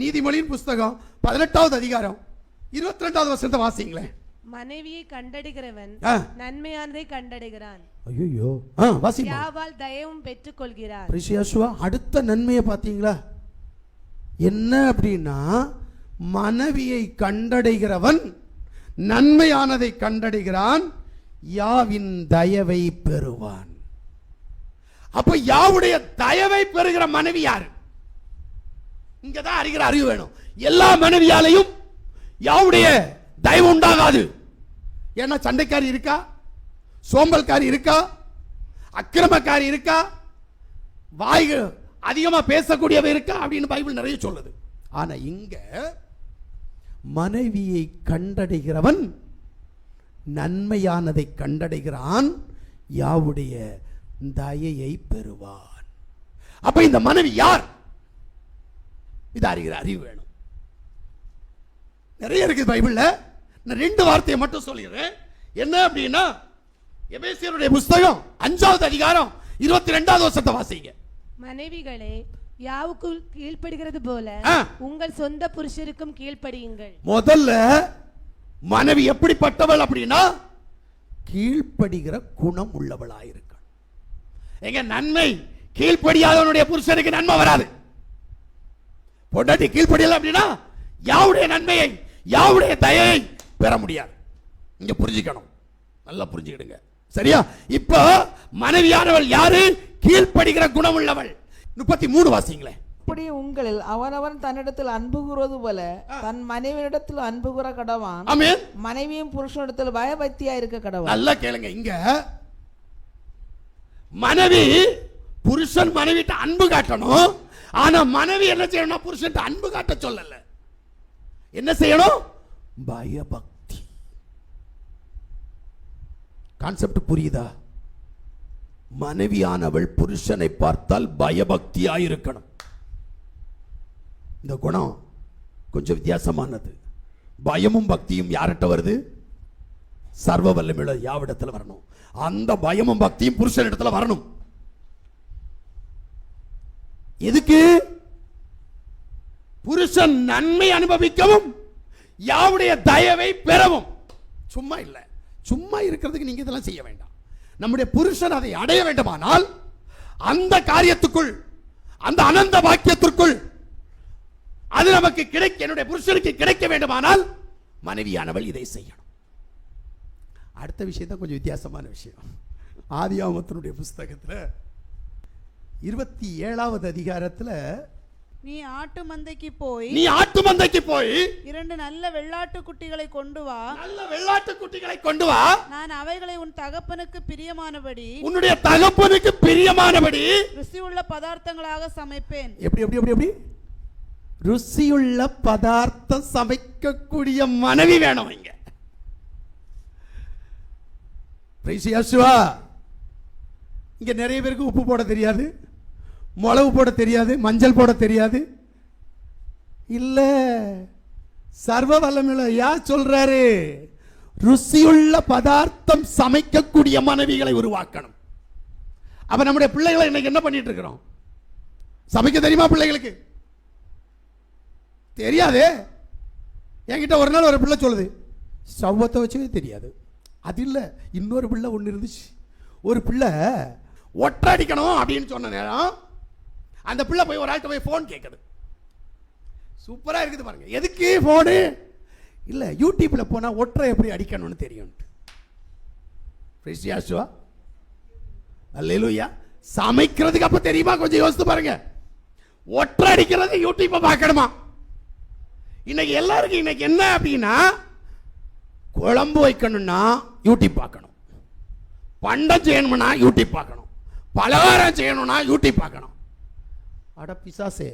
நீதிமொழியின் புஸ்தகம் பதினெட்டாவது அதிகாரம் இருபத்தி ரெண்டாவது வருஷத்தை வாசிங்களேன். மனைவியை கண்டடைகிறவன். நன்மையானதை கண்டடைகிறான். ஐயோ ஆ வாசிமா. யாவால் தயவும் பெற்றுக்கொள்கிறான் பிரிசியாசுவா அடுத்த நன்மையை பார்த்தீங்களா? என்ன அப்படின்னா மனைவியை கண்டடைகிறவன் நன்மையானதை கண்டடைகிறான் யாவின் தயவை பெறுவான். அப்ப யாவுடைய தயவை பெறுகிற மனைவி யாரு? இங்கே தான் அறிகிற அறிவு வேணும். எல்லா மனைவியாலையும் யாவுடைய தயவு உண்டாகாது. ஏன்னா சண்டைக்காரி இருக்கா? சோம்பல்காரி இருக்கா? அக்கிரமக்காரி இருக்கா? வாய் அதிகமாக பேசக்கூடியவை இருக்கா? அப்படின்னு பைபிள் நிறைய சொல்லுது. ஆனால் இங்கே மனைவியை கண்டடைகிறவன் நன்மையானதை கண்டடைகிறான். யாவுடைய தயையை பெறுவான். அப்ப இந்த மனைவி யார்? இது அறிகிற அறிவு வேணும். நிறைய இருக்குது பைபிள்ல. நான் ரெண்டு வார்த்தையை மட்டும் சொல்லிடுறேன். என்ன அப்படின்னா எபேசியருடைய புஸ்தகம் அஞ்சாவது அதிகாரம் இருபத்தி ரெண்டாவது வருஷத்தை வாசிங்க. மனைவிகளே யாவுக்குள் கீழ்ப்படுகிறது போல. உங்கள் சொந்த புருஷருக்கும் கீழ்ப்படியுங்கள். முதல்ல மனைவி எப்படிப்பட்டவள் அப்படின்னா கீழ்ப்படுகிற குணம் உள்ளவளாயிருக்கணும். எங்க நன்மை கீழ்ப்படியாதவனுடைய புருஷனுக்கு நன்மை வராது. பொண்டாட்டி கீழ்ப்படியல அப்படின்னா யாவுடைய நன்மையை யாவுடைய தயவை பெற முடியாது. இங்க புரிஞ்சுக்கணும். நல்லா புரிஞ்சுக்கிடுங்க. சரியா? இப்போ மனைவியானவள் யாரு? கீழ்ப்படுகிற குணம் உள்ளவள் முப்பத்தி மூணு வாசிங்களேன் இப்படி உங்களில் அவனவன் தன்னிடத்தில் அன்பு கூறுவது போல தன் மனைவியிடத்தில் அன்பு கூற கடவான் மனைவியும் புருஷனிடத்தில் பயபக்தியா இருக்க கடவான். நல்லா கேளுங்க. இங்க மனைவி புருஷன் மனைவிட்ட அன்பு காட்டணும் ஆனா மனைவி என்ன செய்யணும் புருஷன் அன்பு காட்ட சொல்லல. என்ன செய்யணும்? பயபக்தி. கான்செப்ட் புரியுதா? மனைவியானவள் புருஷனை பார்த்தால் பயபக்தியா இருக்கணும். இந்த குணம் கொஞ்சம் வித்தியாசமானது. பயமும் பக்தியும் யார்கிட்ட வருது? சர்வ வல்லமிழ யாவிடத்தில் வரணும். அந்த பயமும் பக்தியும் புருஷன் இடத்துல வரணும். எதுக்கு? புருஷன் நன்மை அனுபவிக்கவும் யாவுடைய தயவை பெறவும். சும்மா இல்ல. சும்மா இருக்கிறதுக்கு நீங்க இதெல்லாம் செய்ய வேண்டாம். நம்முடைய புருஷன் அதை அடைய வேண்டுமானால் அந்த காரியத்துக்குள் அந்த அனந்த பாக்கியத்திற்குள் அது நமக்கு கிடைக்க என்னுடைய புருஷனுக்கு கிடைக்க வேண்டுமானால் மனைவியானவள் இதை செய்யணும். அடுத்த விஷயம் தான் கொஞ்சம் வித்தியாசமான விஷயம். ஆதியாமத்தினுடைய புஸ்தகத்துல இருபத்தி ஏழாவது அதிகாரத்துல நீ ஆட்டு மந்தைக்கு போய் நீ ஆட்டு மந்தைக்கு போய் இரண்டு நல்ல வெள்ளாட்டு குட்டிகளை கொண்டு வா. நல்ல வெள்ளாட்டு குட்டிகளை கொண்டு வா. நான் அவைகளை உன் தகப்பனுக்கு பிரியமானபடி உன்னுடைய தகப்பனுக்கு பிரியமானபடி ருசியுள்ள பதார்த்தங்களாக சமைப்பேன். எப்படி எப்படி எப்படி எப்படி? ருசியுள்ள பதார்த்தம் சமைக்கக்கூடிய மனைவி வேணும் இங்க. Yeshua. இங்க நிறைய பேருக்கு உப்பு போட தெரியாது. மிளகு போட தெரியாது மஞ்சள் போட தெரியாது. இல்லை சர்வ வல்லமில்ல யார் சொல்றாரு ருசியுள்ள பதார்த்தம் சமைக்கக்கூடிய மனைவிகளை உருவாக்கணும். அப்ப நம்முடைய பிள்ளைகளை இன்னைக்கு என்ன பண்ணிட்டு இருக்கிறோம்? சமைக்க தெரியுமா பிள்ளைகளுக்கு? தெரியாதே. என்கிட்ட ஒரு நாள் ஒரு பிள்ளை சொல்லுது சவ்வத்தை வச்சவே தெரியாது. அது இல்லை இன்னொரு பிள்ளை ஒன்று இருந்துச்சு. ஒரு பிள்ளை ஒற்றடிக்கணும் அப்படின்னு சொன்ன நேரம் அந்த பிள்ளை போய் ஒரு ஆள்கிட்ட போய் ஃபோன் கேட்குது சூப்பராக இருக்குது பாருங்க. எதுக்கு ஃபோனு இல்லை யூடியூப்பில் போனால் ஒற்றை எப்படி அடிக்கணும்னு தெரியும்ட்டு பிரிசியாசுவா அல்லேலூயா சமைக்கிறதுக்கு அப்போ தெரியுமா? கொஞ்சம் யோசித்து பாருங்க. ஒற்றை அடிக்கிறது யூடியூப்பை பார்க்கணுமா? இன்னைக்கு எல்லாருக்கும் இன்னைக்கு என்ன அப்படின்னா குழம்பு வைக்கணும்னா யூடியூப் பார்க்கணும். பண்டம் செய்யணும்னா யூடியூப் பார்க்கணும். பலகாரம் செய்யணும்னா யூடியூப் பார்க்கணும். அட பிசாசே.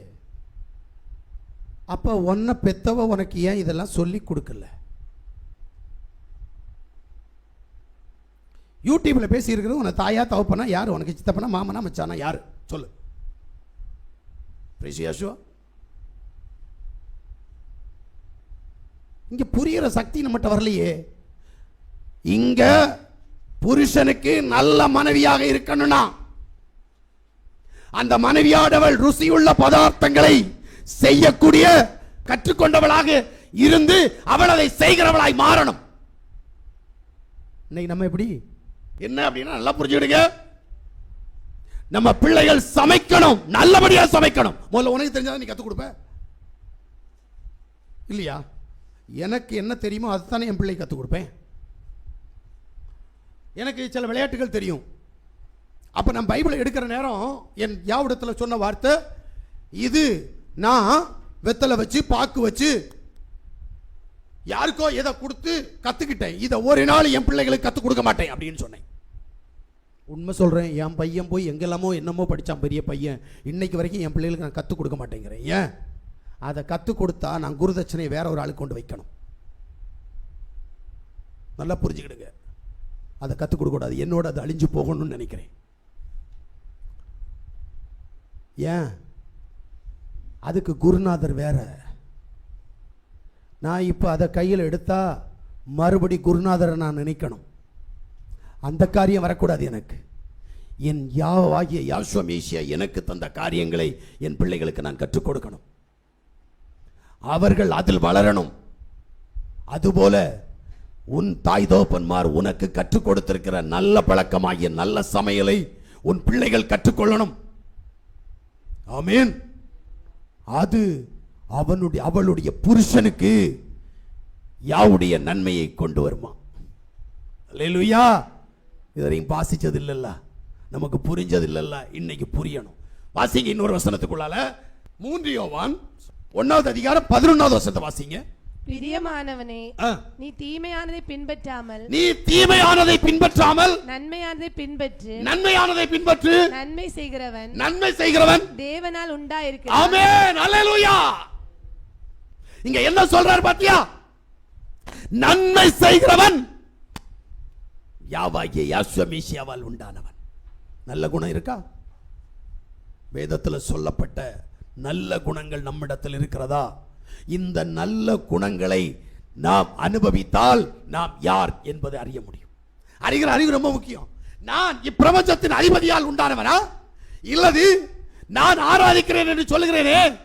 அப்போ உன்னை பெத்தவ உனக்கு ஏன் இதெல்லாம் சொல்லி கொடுக்கல? யூடியூப்பில் பேசியிருக்கிறது உன்னை தாயா தவப்பனா யார்? உனக்கு சித்தப்பனா மாமனா மச்சானா யார்? சொல்லு. பிரிசியாஷுவா இங்கே புரிகிற சக்தி நம்மகிட்ட வரலையே. இங்கே புருஷனுக்கு நல்ல மனைவியாக இருக்கணும்னா அந்த மனைவியானவள் ருசியுள்ள பதார்த்தங்களை செய்யக்கூடிய கற்றுக்கொண்டவளாக இருந்து அவள் அதை செய்கிறவளாய் மாறணும். இன்னைக்கு நம்ம எப்படி? என்ன அப்படின்னா நல்லா புரிஞ்சுக்கிடுங்க. நம்ம பிள்ளைகள் சமைக்கணும் நல்லபடியா சமைக்கணும். முதல்ல உனக்கு தெரிஞ்சதை நீ கத்துக் கொடுப்ப. இல்லையா? எனக்கு என்ன தெரியுமோ அதுதானே என் பிள்ளை கற்றுக் கொடுப்பேன். எனக்கு சில விளையாட்டுகள் தெரியும். அப்போ நான் பைபிளை எடுக்கிற நேரம் என் யாவிடத்தில் சொன்ன வார்த்தை இது நான் வெத்தலை வச்சு பாக்கு வச்சு யாருக்கோ எதை கொடுத்து கற்றுக்கிட்டேன் இதை ஒரு நாள் என் பிள்ளைகளுக்கு கற்றுக் கொடுக்க மாட்டேன் அப்படின்னு சொன்னேன். உண்மை சொல்கிறேன் என் பையன் போய் எங்கெல்லாமோ என்னமோ படித்தான் பெரிய பையன். இன்னைக்கு வரைக்கும் என் பிள்ளைகளுக்கு நான் கற்றுக் கொடுக்க மாட்டேங்கிறேன். ஏன்? அதை கற்றுக் கொடுத்தா நான் குருதட்சணையை வேற ஒரு ஆளுக்கு கொண்டு வைக்கணும். நல்லா புரிஞ்சுக்கிடுங்க. அதை கற்றுக் கொடுக்கக்கூடாது. என்னோட அது அழிஞ்சு போகணும்னு நினைக்கிறேன். ஏன்? அதுக்கு குருநாதர் வேற. நான் இப்போ அதை கையில் எடுத்தா மறுபடி குருநாதரை நான் நினைக்கணும். அந்த காரியம் வரக்கூடாது எனக்கு. என் யாவாகிய யாஸ்வமேசியா எனக்கு தந்த காரியங்களை என் பிள்ளைகளுக்கு நான் கற்றுக் கொடுக்கணும். அவர்கள் அதில் வளரணும். அதுபோல உன் தாய் தோப்பன்மார் உனக்கு கற்றுக் கொடுத்திருக்கிற நல்ல பழக்கமாகிய நல்ல சமையலை உன் பிள்ளைகள் கற்றுக்கொள்ளணும் ஆமீன். அது அவனுடைய அவளுடைய புருஷனுக்கு யாவுடைய நன்மையை கொண்டு வருமா? இல்லையா இதுவரையும் வாசிச்சது இல்லைல்ல நமக்கு புரிஞ்சது இல்லைல்ல இன்னைக்கு புரியணும். வாசிங்க இன்னொரு வசனத்துக்குள்ளால. மூன்று யோவான் ஒன்னாவது அதிகாரம் பதினொன்னாவது வசனத்தை வாசிங்க. பிரியமானவனே. நீ தீமையானதை பின்பற்றாமல் நீ தீமையானதை பின்பற்றாமல் நன்மையானதை பின்பற்று நன்மையானதை பின்பற்று நன்மை செய்கிறவன் நன்மை செய்கிறவன். தேவனால் உண்டாயிருக்கிறான். ஆமென். அல்லேலூயா. இங்க என்ன சொல்றார் பாத்தியா? நன்மை செய்கிறவன். யாவாகிய யாஸ்வமேசியாவால் உண்டானவன். நல்ல குணம் இருக்கா? வேதத்தில் சொல்லப்பட்ட நல்ல குணங்கள் நம்மிடத்தில் இருக்கிறதா? இந்த நல்ல குணங்களை நாம் அனுபவித்தால் நாம் யார் என்பதை அறிய முடியும். அறிகிற அறிவு ரொம்ப முக்கியம். நான் இப்பிரபஞ்சத்தின் அதிபதியால் உண்டானவனா? இல்லது நான் ஆராதிக்கிறேன் என்று சொல்லுகிறேனே?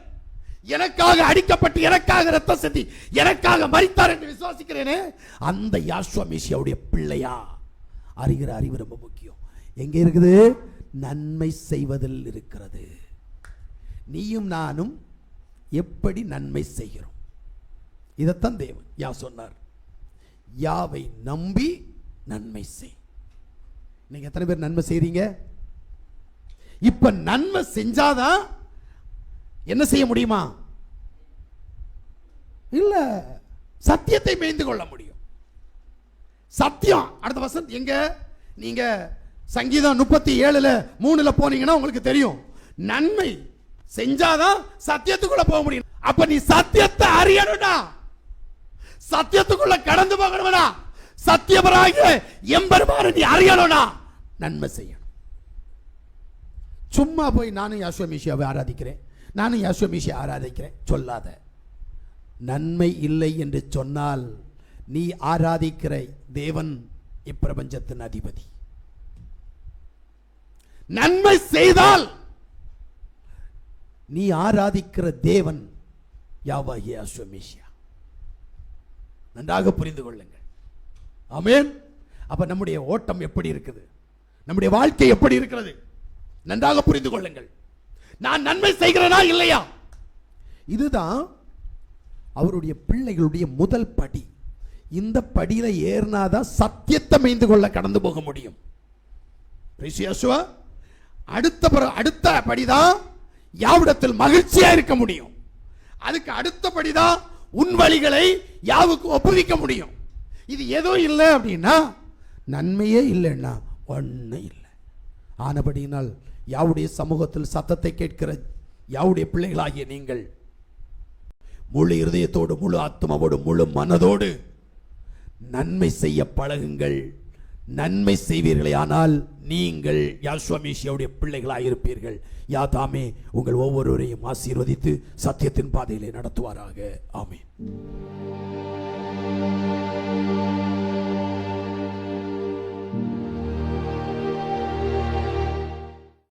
எனக்காக அடிக்கப்பட்டு எனக்காக ரத்தம் சிந்தி எனக்காக மறித்தார் என்று விசுவாசிக்கிறேனே? அந்த யாஸ்வமேசியாவுடைய பிள்ளையா? அறிகிற அறிவு ரொம்ப முக்கியம். எங்க இருக்குது? நன்மை செய்வதில் இருக்கிறது. நீயும் நானும் எப்படி நன்மை செய்கிறோம்? இதைத்தான் தேவன் யா சொன்னார். யாவை நம்பி நன்மை செய். நீங்கள் எத்தனை பேர் நன்மை செய்கிறீங்க இப்போ நன்மை செஞ்சாதான் என்ன செய்ய முடியுமா? இல்லை சத்தியத்தை மேய்ந்து கொள்ள முடியும். சத்தியம் அடுத்த வசந்த் எங்க? நீங்க சங்கீதம் முப்பத்தி ஏழுல மூணுல போனீங்கன்னா உங்களுக்கு தெரியும். நன்மை செஞ்சாதான் சத்தியத்துக்குள்ள போக முடியும். அப்ப நீ சத்தியத்தை அறியணும்டா. சத்தியத்துக்குள்ள கடந்து போகணும்னா சத்தியபராக எம்பெருமான நீ அறியணும்னா நன்மை செய்யணும். சும்மா போய் நானும் யாஸ்வமீஷியாவை ஆராதிக்கிறேன். நானும் யாஸ்வமீஷியை ஆராதிக்கிறேன். சொல்லாத. நன்மை இல்லை என்று சொன்னால் நீ ஆராதிக்கிற தேவன் இப்பிரபஞ்சத்தின் அதிபதி. நன்மை செய்தால் நீ ஆராதிக்கிற தேவன் யாவாகிய அஸ்வமேஷியா நன்றாக புரிந்து கொள்ளுங்கள். ஆமேன். அப்ப நம்முடைய ஓட்டம் எப்படி இருக்குது? நம்முடைய வாழ்க்கை எப்படி இருக்கிறது? நன்றாக புரிந்து கொள்ளுங்கள். நான் நன்மை செய்கிறேனா இல்லையா? இதுதான் அவருடைய பிள்ளைகளுடைய முதல் படி. இந்த படியில் ஏறினாதான் சத்தியத்தை மேய்ந்து கொள்ள கடந்து போக முடியும். அடுத்த பிற- அடுத்த படிதான் யாவிடத்தில் மகிழ்ச்சியா இருக்க முடியும். அதுக்கு அடுத்தபடிதான் உன் வழிகளை யாவுக்கு ஒப்புவிக்க முடியும். இது ஏதோ இல்லை அப்படின்னா நன்மையே இல்லைன்னா ஒன்றும் இல்லை. ஆனபடியினால் யாவுடைய சமூகத்தில் சத்தத்தை கேட்கிற யாவுடைய பிள்ளைகளாகிய நீங்கள் முழு இருதயத்தோடு முழு ஆத்மாவோடு முழு மனதோடு நன்மை செய்ய பழகுங்கள். நன்மை செய்வீர்களே ஆனால் நீங்கள் யாஸ்வமேஷியாவுடைய பிள்ளைகளாக இருப்பீர்கள் யாதாமே உங்கள் ஒவ்வொருவரையும் ஆசீர்வதித்து சத்தியத்தின் பாதையிலே நடத்துவாராக. ஆமே